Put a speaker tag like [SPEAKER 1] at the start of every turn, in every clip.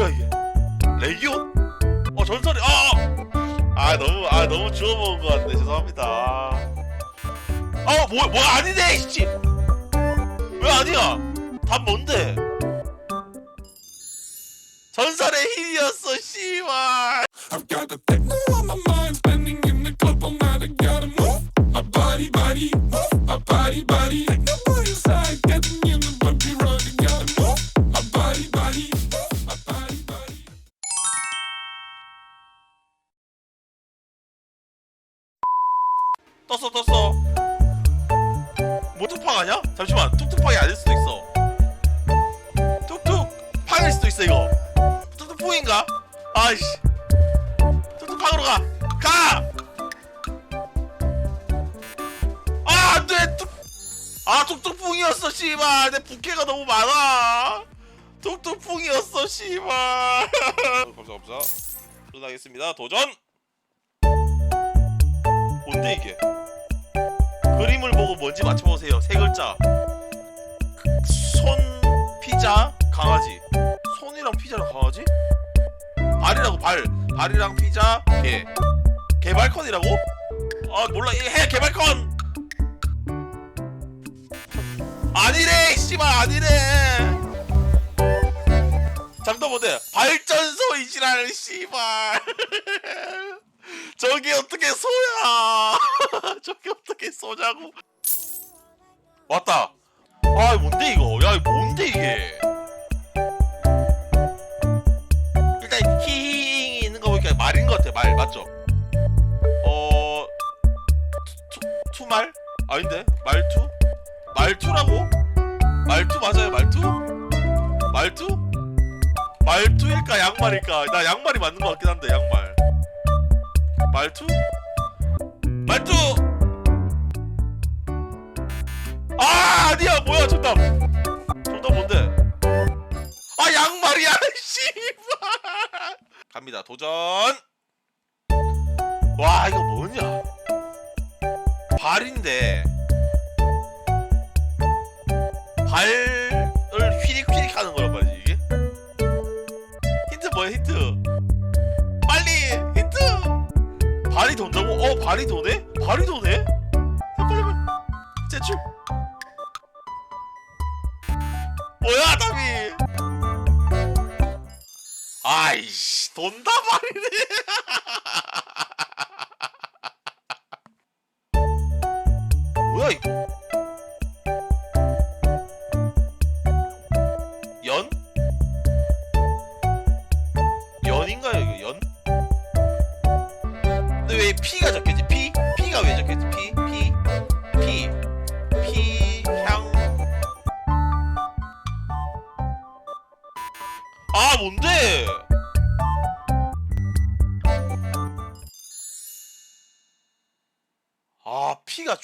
[SPEAKER 1] 뭐야 이게? 레기온? 어 전설이 아! 아 너무 아 너무 주워 먹은 것 같네 죄송합니다. 아 뭐야 뭐야 아니네 씨. 왜 아니야? 답 뭔데? 전설의 힐이었어 씨발.
[SPEAKER 2] I've got the techno on my mind, spending in the club all night. I gotta move my body, body, move my body, body.
[SPEAKER 1] 뚝뚝팍이 아닐 수도 있어. 뚝뚝 팍일 수도 있어 이거. 뚝뚝풍인가? 아이씨. 뚝뚝팍으로 가. 가. 아 안돼 뚝. 아 뚝뚝풍이었어 씨발. 내 부캐가 너무 많아. 뚝뚝풍이었어 씨발. 감사 감사. 도전하겠습니다. 도전. 뭔데 이게? 그림을 보고 뭔지 맞춰보세요. 세 글자. 손 피자 강아지. 손이랑 피자랑 강아지? 발이라고 발. 발이랑 피자 개. 개발컨이라고? 아 몰라 이해 개발컨. 아니래 씨발 아니래. 잠도 못해. 발전소 이지랄 씨발. 저게 어떻게 소야? 저게 어떻게 쏘냐고? 왔다. 아 뭔데 이거? 야 뭔데 이게? 일단 히히 있는 거 보니까 말인 것 같아. 말 맞죠? 어 투, 투, 말? 아닌데 말투? 말투라고? 말투 맞아요 말투? 말투? 말투일까 양말일까? 나 양말이 맞는 것 같긴 한데 양말. 말투? 말투! 아 아니야 뭐야 정답 양말이야 씨발. 갑니다. 도전. 와 이거 뭐냐? 발인데. 발을 휘릭휘릭 하는 거란 말이지 이게? 힌트 뭐야 힌트? 빨리 힌트! 발이 돈다고? 어 발이 도네? 발이 도네? 빨리 빨리. 제출. 뭐야 답이 돈다 발이네 뭐야 이거 연? 연인가요 이거 연? 근데 왜 P가 적혀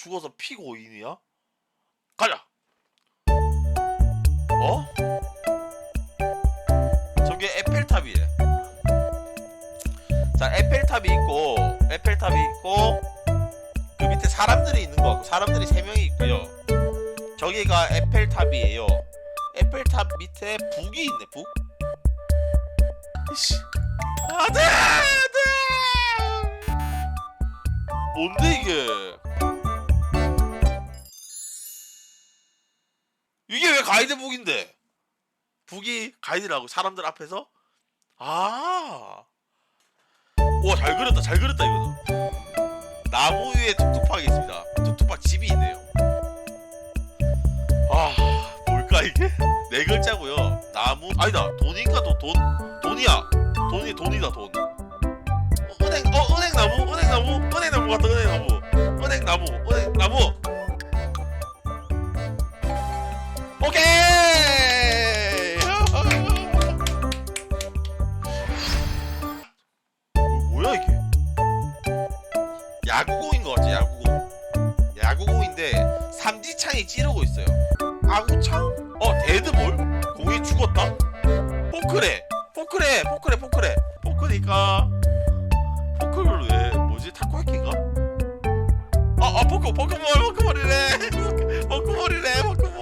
[SPEAKER 1] 죽어서 P고인이야? 가자! 어? 저게 에펠탑이래 자 에펠탑이 있고 에펠탑이 있고 그 밑에 사람들이 있는 거 같고 사람들이 세 명이 있고요. 저기가 에펠탑이에요. 에펠탑 밑에 북이 있네 북. 이씨. 안돼! 안돼! 뭔데 이게 가이드북인데. 북이 가이드라고 사람들 앞에서? 아. 와잘 그렸다 잘 그렸다 이거도 나무 위에 툭툭팍이 있습니다. 툭툭팍 집이 있네요. 아 뭘까 이게? 네 글자고요. 나무 아니다. 돈인가 돈, 돈? 돈이야. 돈이 돈이다 돈. 어, 은행 어 은행 나무 은행 나무 은행 나무 같다 은행 나무. 은행 나무 은행 나무 포크래, 포크래, 포크래, 포크래, 포크니까. 포크를 왜 뭐지? 타코야키인가? 아, 아 포크 포크볼 포크볼이래. 포크볼이래 포크볼.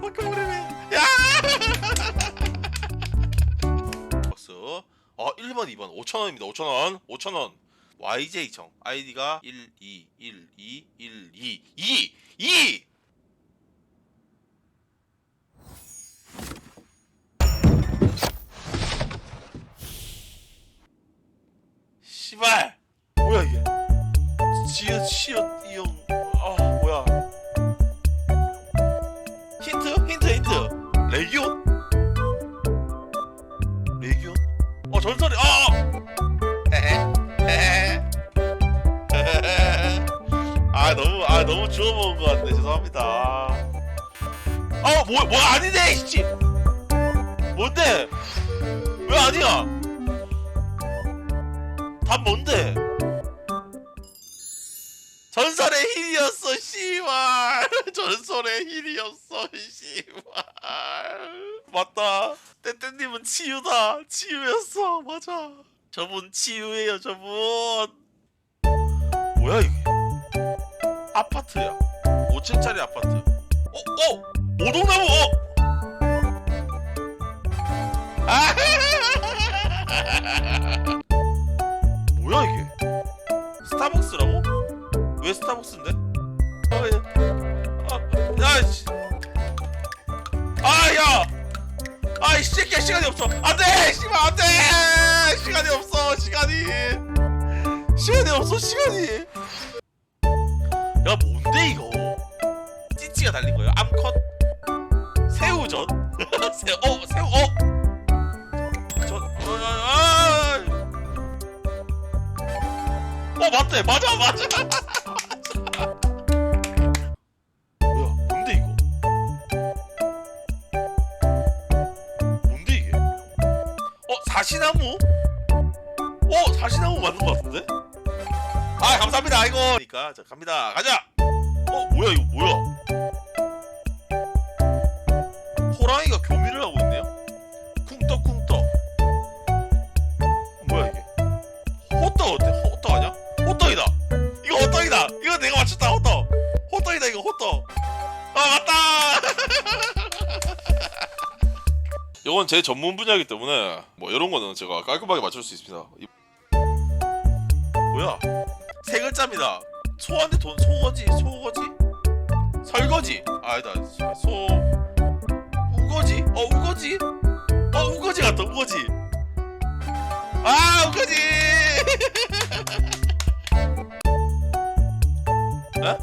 [SPEAKER 1] 포크볼이래. 야! 3번 2번. 5천원입니다 5천원. 5천원. YJ청 아이디가 1 2 1 2 1 2 2 2 씨발. 뭐야 이게? 지읒 시읒 이용 아 뭐야. 힌트? 힌트 힌트. 레기온 레기온 어 전설이 아 헤헤 헤헤 헤헤. 아 너무 아 너무 주워 먹은 것 같네. 죄송합니다. 아뭐뭐 뭐 아니네 씨. 뭔데? 왜 아니야 답 뭔데? 전설의 힐이었어 씨발. 전설의 힐이었어 씨발. 맞다. 떼떼님은 치유다. 치유였어. 맞아. 저분 치유예요 저분. 뭐야 이게? 아파트야. 5층짜리 아파트. 어? 어? 오동나무? 어? 아 왜 스타벅스인데? 아, 야, 아, 야, 씨. 아, 야, 아, 이 새끼야 시간이 없어. 안 돼, 씨발 안 돼, 시간이 없어, 시간이, 시간이 없어, 시간이. 야, 뭔데 이거? 찌찌가 달린 거예요? 암컷? 새우전? 새우, 어, 새우, 어. 전, 어, 아, 어 맞대 맞아 맞아 아 아이고 그러니까 자 갑니다 가자 어 뭐야 이거 뭐야 호랑이가 교미를 하고 있네요 쿵떡쿵떡 뭐야 이게 호떡 어때? 호떡 아니야? 호떡이다. 이거 호떡이다. 이거 내가 맞췄다. 호떡. 호떡이다 이거 호떡. 아 맞다. 이건 제 전문 분야이기 때문에 뭐 이런 거는 제가 깔끔하게 맞출 수 있습니다. 이- 뭐야? 세 글자입니다. 소한테 돈 소거지 소거지 설거지 아, 아니다 소 우거지 어 우거지 어 우거지 같다 우거지 아 우거지 에?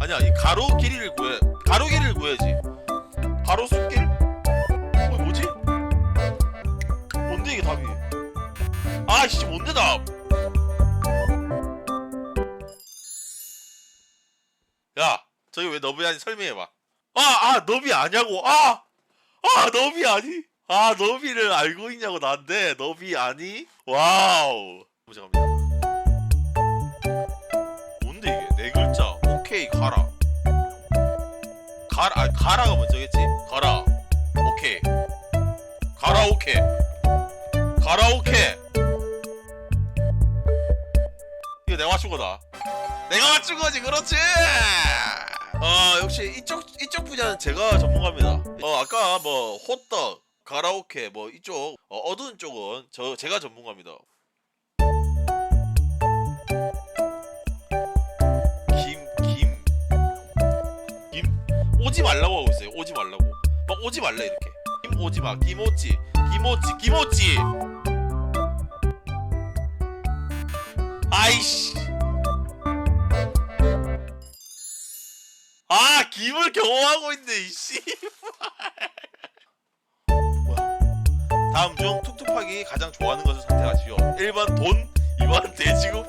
[SPEAKER 1] 아니야 이 가로 길이를 구해 가로 길이를 구해야지 가로 숫길? 어 뭐지? 뭔데 이게 답이 아씨 뭔데 답? 저기 왜 너비 아니 설명해봐. 아 아 너비 아냐고. 아 아 너비 아니? 아 너비를 알고 있냐고 난데 너비 아니? 와우. 잠깐만 뭔데 이게? 네 글자. 오케이 가라. 가라 아 가라가 먼저겠지? 가라. 오케이. 가라오케 가라오케 이거 내가 맞춘 거다. 내가 맞춘 거지 그렇지 어 역시 이쪽 이쪽 분야는 제가 전문가입니다 어 아까 뭐 호떡 가라오케 뭐 이쪽 어, 어두운 쪽은 저 제가 전문가입니다 김, 김, 김, 오지 말라고 하고 있어요. 오지 말라고. 막 오지 말래 이렇게. 김 오지 마. 김오지, 김오지, 김오지. 아이씨. 아, 김을 경험하고 있네 이씨. 뭐야? 다음 중 툭툭하기 가장 좋아하는 것을 선택하시오. 1번 돈, 2번 돼지국,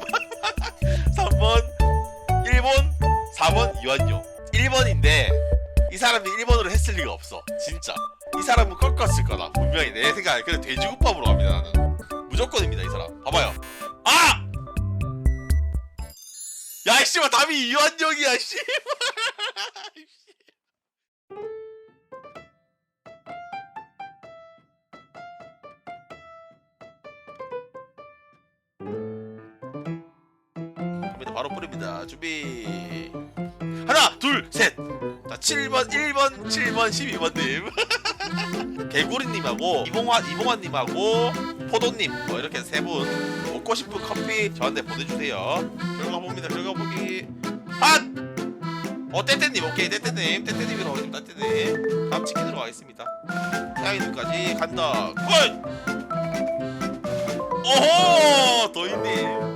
[SPEAKER 1] 3번 1번, 4번 이완용. 1번인데 이 사람이 1번으로 했을 리가 없어. 진짜. 이 사람은 꺾었을 거다. 분명히 내 생각에 그래 돼지국밥으로 갑니다 나는. 무조건입니다 이 사람. 봐봐요. 아! 야 씨발 답이 이완용이야 씨. 뿌 바로 뿌립니다. 준비. 하나, 둘, 셋. 자, 7번, 1번, 7번, 12번님. 개구리님하고 이봉환, 이봉환님하고 포도님 뭐 이렇게 세 분 먹고 싶은 커피 저한테 보내주세요 결과 봅니다 결과 보기 핫! 어 떼떼님 오케이 떼떼님 떼떼님이라고 하죠 떼떼님 다음 치킨으로 가겠습니다 태양이님까지 간다 굿! 오호 도희님